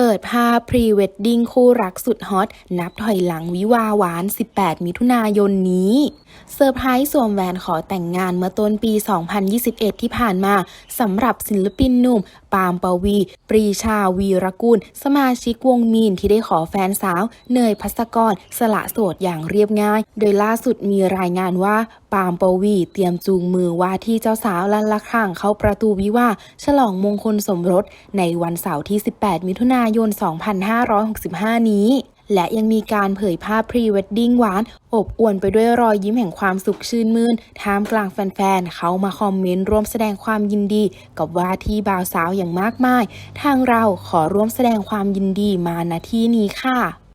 เปิดภาพพรีเวดดิ้งคู่รักสุดฮอต นับถอยหลังวิวาหวาน 18 มิถุนายนนี้ เซอร์ไพรส์สวมแหวนขอแต่งงานเมื่อต้นปี 2021 ที่ผ่านมาสำหรับศิลปินหนุ่ม ปาล์มปวี ปรีชาวีรกุล สมาชิกวงมีนที่ได้ขอแฟนสาว เนยพัสกร สละโสดอย่างเรียบง่าย โดยล่าสุดมีรายงานว่า ปาล์มปวีเตรียมจูงมือว่าที่เจ้าสาวลันละข้างเข้าประตูวิวาฉลองมงคลสมรสในวันเสาร์ที่ 18 มิถุนายน 2565 นี้ และยังมีการเผยภาพพรีเวดดิ้งหวาน อบอวลไปด้วยรอยยิ้มแห่งความสุขชื่นมื่นท่ามกลางแฟนๆ เขามาคอมเมนต์ร่วมแสดงความยินดี กับว่าที่บ่าวสาวอย่างมากมาย ทางเราขอร่วมแสดงความยินดีมาณที่นี้ค่ะ